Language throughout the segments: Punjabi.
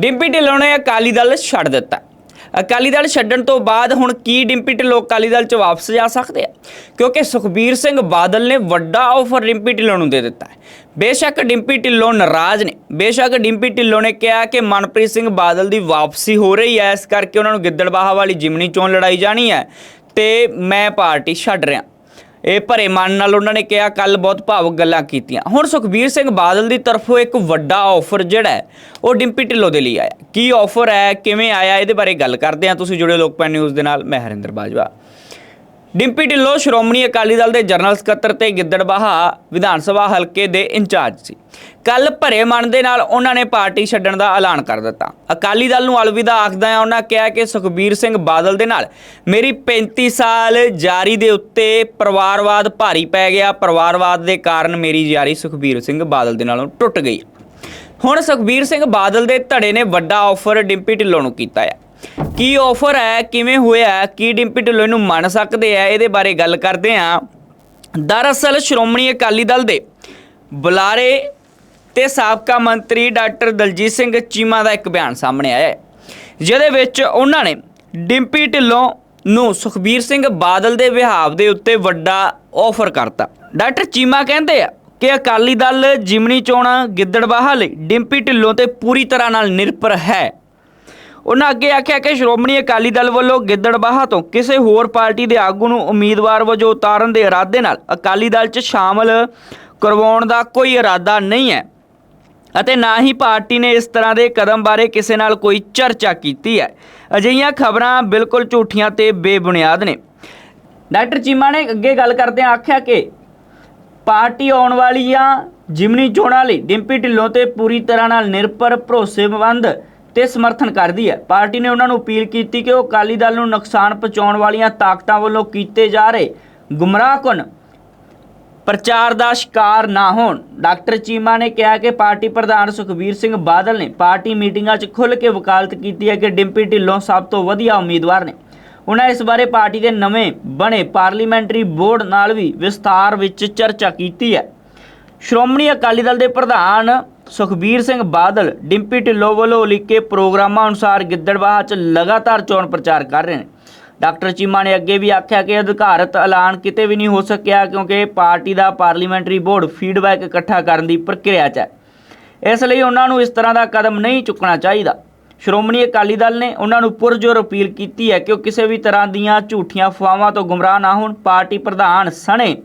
ਡਿੰਪੀ ਢਿੱਲੋਂ ਨੇ ਅਕਾਲੀ ਦਲ ਛੱਡ ਦਿੱਤਾ। ਅਕਾਲੀ ਦਲ ਛੱਡਣ ਤੋਂ ਬਾਅਦ ਹੁਣ ਕੀ ਡਿੰਪੀ ਢਿੱਲੋਂ ਅਕਾਲੀ ਦਲ 'ਚ ਵਾਪਸ ਜਾ ਸਕਦੇ ਆ? ਕਿਉਂਕਿ ਸੁਖਬੀਰ ਸਿੰਘ ਬਾਦਲ ਨੇ ਵੱਡਾ ਆਫਰ ਡਿੰਪੀ ਢਿੱਲੋਂ ਨੂੰ ਦੇ ਦਿੱਤਾ ਹੈ। ਬੇਸ਼ੱਕ ਡਿੰਪੀ ਢਿੱਲੋਂ ਨਾਰਾਜ਼ ਨੇ। ਬੇਸ਼ੱਕ ਡਿੰਪੀ ਢਿੱਲੋਂ ਨੇ ਕਿਹਾ ਕਿ ਮਨਪ੍ਰੀਤ ਸਿੰਘ ਬਾਦਲ ਦੀ ਵਾਪਸੀ ਹੋ ਰਹੀ ਹੈ। ਇਸ ਕਰਕੇ ਉਹਨਾਂ ਨੂੰ ਗਿੱਦੜਬਾਹਾ ਵਾਲੀ ਜਿਮਨੀ ਚੋਣ ਲੜਾਈ ਜਾਣੀ ਹੈ ਤੇ ਮੈਂ ਪਾਰਟੀ ਛੱਡ ਰਿਹਾ। ਇਹ ਭਰੇ ਮਨ ਨਾਲ ਉਹਨਾਂ ਨੇ ਕਿਹਾ ਕੱਲ ਬਹੁਤ ਭਾਵਕ ਗੱਲਾਂ ਕੀਤੀਆਂ। ਹੁਣ ਸੁਖਬੀਰ ਸਿੰਘ ਬਾਦਲ ਦੀ ਤਰਫੋਂ ਇੱਕ ਵੱਡਾ ਆਫਰ ਜਿਹੜਾ ਹੈ, ਉਹ ਡਿੰਪੀ ਢਿੱਲੋਂ ਦੇ ਲਈ ਆਇਆ ਕੀ ਆਫਰ ਹੈ, ਕਿਵੇਂ ਆਇਆ, ਇਹਦੇ ਬਾਰੇ ਗੱਲ ਕਰਦੇ ਹਾਂ। ਤੁਸੀਂ ਜੁੜੇ ਲੋਕਪਾਲ ਨਿਊਜ਼ ਦੇ ਨਾਲ, ਮੈਂ ਹਰਿੰਦਰ ਬਾਜਵਾ। ਡਿੰਪੀ ਢਿੱਲੋਂ ਸ਼੍ਰੋਮਣੀ ਅਕਾਲੀ ਦਲ ਦੇ ਜਨਰਲ ਸਕੱਤਰ ਤੇ ਗਿੱਦੜਬਾਹਾ ਵਿਧਾਨ ਸਭਾ ਹਲਕੇ ਦੇ ਇੰਚਾਰਜ ਸੀ। ਕੱਲ ਭਰੇ ਮਨ ਦੇ ਨਾਲ ਉਹਨਾਂ ਨੇ ਪਾਰਟੀ ਛੱਡਣ ਦਾ ਐਲਾਨ ਕਰ ਦਿੱਤਾ। ਅਕਾਲੀ ਦਲ ਨੂੰ ਅਲਵਿਦਾ ਆਖਦਿਆਂ ਉਹਨਾਂ ਕਿਹਾ ਕਿ ਸੁਖਬੀਰ ਸਿੰਘ ਬਾਦਲ ਦੇ ਨਾਲ ਮੇਰੀ 35 ਸਾਲ ਜਾਰੀ ਦੇ ਉੱਤੇ ਪਰਿਵਾਰਵਾਦ ਭਾਰੀ ਪੈ ਗਿਆ। ਪਰਿਵਾਰਵਾਦ ਦੇ ਕਾਰਨ ਮੇਰੀ ਯਾਰੀ ਸੁਖਬੀਰ ਸਿੰਘ ਬਾਦਲ ਦੇ ਨਾਲੋਂ ਟੁੱਟ ਗਈ। ਹੁਣ ਸੁਖਬੀਰ ਸਿੰਘ ਬਾਦਲ ਦੇ ਧੜੇ ਨੇ ਵੱਡਾ ਆਫਰ ਡਿੰਪੀ ਢਿੱਲੋਂ ਨੂੰ ਕੀਤਾ ਹੈ ਕੀ ਆਫਰ ਹੈ, ਕਿਵੇਂ ਹੋਇਆ, ਕੀ ਡਿੰਪੀ ਢਿੱਲੋਂ ਇਹਨੂੰ ਮੰਨ ਸਕਦੇ ਆ, ਇਹਦੇ ਬਾਰੇ ਗੱਲ ਕਰਦੇ ਹਾਂ ਦਰਅਸਲ ਸ਼੍ਰੋਮਣੀ ਅਕਾਲੀ ਦਲ ਦੇ ਬੁਲਾਰੇ ਤੇ ਸਾਬਕਾ ਮੰਤਰੀ ਡਾਕਟਰ ਦਲਜੀਤ ਸਿੰਘ ਚੀਮਾ ਦਾ ਇੱਕ ਬਿਆਨ ਸਾਹਮਣੇ ਆਇਆ ਹੈ, ਜਿਹਦੇ ਵਿੱਚ ਉਹਨਾਂ ਨੇ ਡਿੰਪੀ ਢਿੱਲੋਂ ਨੂੰ ਸੁਖਬੀਰ ਸਿੰਘ ਬਾਦਲ ਦੇ ਵਿਹਾਵ ਦੇ ਉੱਤੇ ਵੱਡਾ ਆਫਰ ਕਰਤਾ। ਡਾਕਟਰ ਚੀਮਾ ਕਹਿੰਦੇ ਆ ਕਿ ਅਕਾਲੀ ਦਲ ਜਿਮਨੀ ਚੋਣਾਂ ਗਿੱਦੜਬਾਹਾ ਲਈ ਡਿੰਪੀ ਢਿੱਲੋਂ ਤੇ ਪੂਰੀ ਤਰ੍ਹਾਂ ਨਾਲ ਨਿਰਭਰ ਹੈ। ਉਹਨਾਂ ਅੱਗੇ ਆਖਿਆ ਕਿ ਸ਼੍ਰੋਮਣੀ ਅਕਾਲੀ ਦਲ ਵੱਲੋਂ ਗਿੱਦੜਬਾਹਾ ਤੋਂ ਕਿਸੇ ਹੋਰ ਪਾਰਟੀ ਦੇ ਆਗੂ ਨੂੰ ਉਮੀਦਵਾਰ ਵਜੋਂ ਉਤਾਰਨ ਦੇ ਇਰਾਦੇ ਨਾਲ ਅਕਾਲੀ ਦਲ 'ਚ ਸ਼ਾਮਲ ਕਰਵਾਉਣ ਦਾ ਕੋਈ ਇਰਾਦਾ ਨਹੀਂ ਹੈ। ਅਤੇ ਨਾ ਹੀ ਪਾਰਟੀ ਨੇ ਇਸ ਤਰ੍ਹਾਂ ਦੇ ਕਦਮ ਬਾਰੇ ਕਿਸੇ ਨਾਲ ਕੋਈ ਚਰਚਾ ਕੀਤੀ ਹੈ। ਅਜਿਹੀਆਂ ਖਬਰਾਂ ਬਿਲਕੁਲ ਝੂਠੀਆਂ ਤੇ ਬੇਬੁਨਿਆਦ ਨੇ। ਡਾਕਟਰ ਚੀਮਾ ਨੇ ਅੱਗੇ ਗੱਲ ਕਰਦਿਆਂ ਆਖਿਆ ਕਿ ਪਾਰਟੀ ਆਉਣ ਵਾਲੀਆਂ ਜਿਮਨੀ ਚੋਣਾਂ ਲਈ ਡਿੰਪੀ ਢਿੱਲੋਂ ਤੇ ਪੂਰੀ ਤਰ੍ਹਾਂ ਨਾਲ ਨਿਰਭਰ, ਭਰੋਸੇਮੰਦ ਤੇ ਸਮਰਥਨ ਕਰਦੀ ਹੈ। ਪਾਰਟੀ ਨੇ ਉਹਨਾਂ ਨੂੰ ਅਪੀਲ ਕੀਤੀ ਕਿ ਉਹ ਅਕਾਲੀ ਦਲ ਨੂੰ ਨੁਕਸਾਨ ਪਹੁੰਚਾਉਣ ਵਾਲੀਆਂ ਤਾਕਤਾਂ ਵੱਲੋਂ ਕੀਤੇ ਜਾ ਰਹੇ ਗੁੰਮਰਾਹਕੁਨ ਪ੍ਰਚਾਰ ਦਾ ਸ਼ਿਕਾਰ ਨਾ ਹੋਣ। ਡਾਕਟਰ ਚੀਮਾ ਨੇ ਕਿਹਾ ਕਿ ਪਾਰਟੀ ਪ੍ਰਧਾਨ ਸੁਖਬੀਰ ਸਿੰਘ ਬਾਦਲ ਨੇ ਪਾਰਟੀ ਮੀਟਿੰਗਾਂ 'ਚ ਖੁੱਲ੍ਹ ਕੇ ਵਕਾਲਤ ਕੀਤੀ ਹੈ ਕਿ ਡਿੰਪੀ ਢਿੱਲੋਂ ਸਭ ਤੋਂ ਵਧੀਆ ਉਮੀਦਵਾਰ ਨੇ। ਉਹਨਾਂ ਇਸ ਬਾਰੇ ਪਾਰਟੀ ਦੇ ਨਵੇਂ ਬਣੇ ਪਾਰਲੀਮੈਂਟਰੀ ਬੋਰਡ ਨਾਲ ਵੀ ਵਿਸਥਾਰ ਵਿੱਚ ਚਰਚਾ ਕੀਤੀ ਹੈ। ਸ਼੍ਰੋਮਣੀ ਅਕਾਲੀ ਦਲ ਦੇ ਪ੍ਰਧਾਨ ਸੁਖਬੀਰ ਸਿੰਘ ਬਾਦਲ, ਡਿੰਪੀ ਢਿੱਲੋਂ ਵੱਲੋਂ ਉਲੀਕੇ ਪ੍ਰੋਗਰਾਮਾਂ ਅਨੁਸਾਰ ਗਿੱਦੜਬਾਹਾ 'ਚ ਲਗਾਤਾਰ ਚੋਣ ਪ੍ਰਚਾਰ ਕਰ ਰਹੇ ਨੇ। ਡਾਕਟਰ ਚੀਮਾ ਨੇ ਅੱਗੇ ਵੀ ਆਖਿਆ ਕਿ ਅਧਿਕਾਰਤ ਐਲਾਨ ਕਿਤੇ ਵੀ ਨਹੀਂ ਹੋ ਸਕਿਆ ਕਿਉਂਕਿ ਪਾਰਟੀ ਦਾ ਪਾਰਲੀਮੈਂਟਰੀ ਬੋਰਡ ਫੀਡਬੈਕ ਇਕੱਠਾ ਕਰਨ ਦੀ ਪ੍ਰਕਿਰਿਆ 'ਚ ਹੈ। ਇਸ ਲਈ ਉਹਨਾਂ ਨੂੰ ਇਸ ਤਰ੍ਹਾਂ ਦਾ ਕਦਮ ਨਹੀਂ ਚੁੱਕਣਾ ਚਾਹੀਦਾ। ਸ਼੍ਰੋਮਣੀ ਅਕਾਲੀ ਦਲ ਨੇ ਉਹਨਾਂ ਨੂੰ ਪੁਰਜੋਰ ਅਪੀਲ ਕੀਤੀ ਹੈ ਕਿ ਉਹ ਕਿਸੇ ਵੀ ਤਰ੍ਹਾਂ ਦੀਆਂ ਝੂਠੀਆਂ ਅਫਵਾਹਾਂ ਤੋਂ ਗੁੰਮਰਾਹ ਨਾ ਹੋਣ। ਪਾਰਟੀ ਪ੍ਰਧਾਨ ਸਣੇ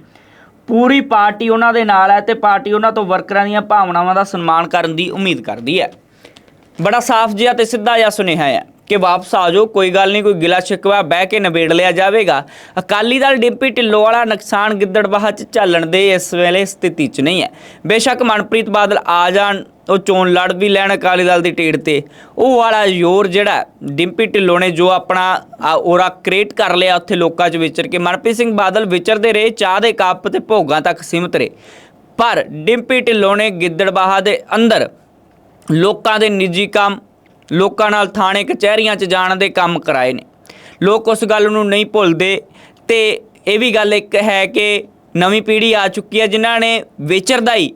ਪੂਰੀ ਪਾਰਟੀ ਉਹਨਾਂ ਦੇ ਨਾਲ ਹੈ ਤੇ ਪਾਰਟੀ ਉਹਨਾਂ ਤੋਂ ਵਰਕਰਾਂ ਦੀਆਂ ਭਾਵਨਾਵਾਂ ਦਾ ਸਨਮਾਨ ਕਰਨ ਦੀ ਉਮੀਦ ਕਰਦੀ ਹੈ। ਬੜਾ ਸਾਫ਼ ਜਿਹਾ ਤੇ ਸਿੱਧਾ ਜਿਹਾ ਸੁਨੇਹਾ ਹੈ ਕਿ ਵਾਪਸ ਆ ਜਾਓ, ਕੋਈ ਗੱਲ ਨਹੀਂ, ਕੋਈ ਗਿਲਾ ਸ਼ਿਕਵਾ ਬਹਿ ਕੇ ਨਿਬੇੜ ਲਿਆ ਜਾਵੇਗਾ। ਅਕਾਲੀ ਦਲ ਡਿੰਪੀ ਢਿੱਲੋਂ ਵਾਲਾ ਨੁਕਸਾਨ ਗਿੱਦੜਬਾਹਾ 'ਚ ਝੱਲਣ ਦੇ ਇਸ ਵੇਲੇ ਸਥਿਤੀ 'ਚ ਨਹੀਂ ਹੈ। ਬੇਸ਼ੱਕ ਮਨਪ੍ਰੀਤ ਬਾਦਲ ਆ ਜਾਣ ਉਹ ਚੋਣ ਲੜ ਵੀ ਲੈਣ ਅਕਾਲੀ ਦਲ ਦੀ ਟੀੜ ਤੇ। ਉਹ ਵਾਲਾ ਜ਼ੋਰ ਜਿਹੜਾ ਡਿੰਪੀ ਢਿੱਲੋਂ ਨੇ ਜੋ ਆਪਣਾ, ਆ ਔਰਾ ਕ੍ਰੀਏਟ ਕਰ ਲਿਆ ਉੱਥੇ ਲੋਕਾਂ 'ਚ ਵਿਚਰ ਕੇ। ਮਨਪ੍ਰੀਤ ਸਿੰਘ ਬਾਦਲ ਵਿਚਰਦੇ ਰਹੇ, ਚਾਹ ਦੇ ਕੱਪ ਤੇ ਭੋਗਾਂ ਤੱਕ ਸੀਮਤ ਰਹੇ। ਪਰ ਡਿੰਪੀ ਢਿੱਲੋਂ ਨੇ ਗਿੱਦੜਬਾਹਾ ਦੇ ਅੰਦਰ ਲੋਕਾਂ ਦੇ ਨਿੱਜੀ ਕੰਮ, ਲੋਕਾਂ ਨਾਲ ਥਾਣੇ, ਕਚਹਿਰੀਆਂ 'ਚ ਜਾਣ ਦੇ ਕੰਮ ਕਰਾਏ ਨੇ। ਲੋਕ ਉਸ ਗੱਲ ਨੂੰ ਨਹੀਂ ਭੁੱਲਦੇ ਤੇ ਇਹ ਵੀ ਗੱਲ ਇੱਕ ਹੈ ਕਿ ਨਵੀਂ ਪੀੜ੍ਹੀ ਆ ਚੁੱਕੀ ਹੈ ਜਿਨ੍ਹਾਂ ਨੇ ਵਿਚਰਦਾ ਹੀ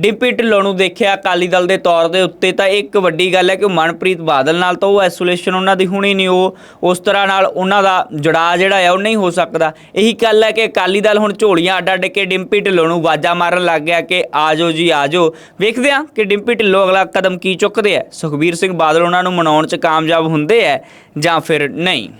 ਡਿੰਪੀ ਢਿੱਲੋਂ ਨੂੰ ਦੇਖਿਆ ਅਕਾਲੀ ਦਲ ਦੇ ਤੌਰ ਦੇ ਉੱਤੇ ਤਾਂ ਇੱਕ ਵੱਡੀ ਗੱਲ ਹੈ ਕਿ ਮਨਪ੍ਰੀਤ ਬਾਦਲ ਨਾਲ ਤਾਂ ਉਹ ਐਸੋਲੇਸ਼ਨ ਉਹਨਾਂ ਦੀ ਹੋਣੀ ਨਹੀਂ, ਉਹ ਉਸ ਤਰ੍ਹਾਂ ਨਾਲ ਉਹਨਾਂ ਦਾ ਜੁੜਾਅ ਜਿਹੜਾ ਹੈ ਉਹ ਨਹੀਂ ਹੋ ਸਕਦਾ। ਇਹੀ ਗੱਲ ਹੈ ਕਿ ਅਕਾਲੀ ਦਲ ਹੁਣ ਝੋਲੀਆਂ ਅੱਡ ਅੱਡ ਕੇ ਡਿੰਪੀ ਢਿੱਲੋਂ ਨੂੰ ਆਵਾਜ਼ਾਂ ਮਾਰਨ ਲੱਗ ਗਿਆ ਕਿ ਆਜੋ ਜੀ, ਆਜੋ। ਵੇਖਦੇ ਹਾਂ ਕਿ ਡਿੰਪੀ ਢਿੱਲੋਂ ਅਗਲਾ ਕਦਮ ਕੀ ਚੁੱਕਦੇ ਆ ਸੁਖਬੀਰ ਸਿੰਘ ਬਾਦਲ ਉਹਨਾਂ ਨੂੰ ਮਨਾਉਣ 'ਚ ਕਾਮਯਾਬ ਹੁੰਦੇ ਆ ਜਾਂ ਫਿਰ ਨਹੀਂ?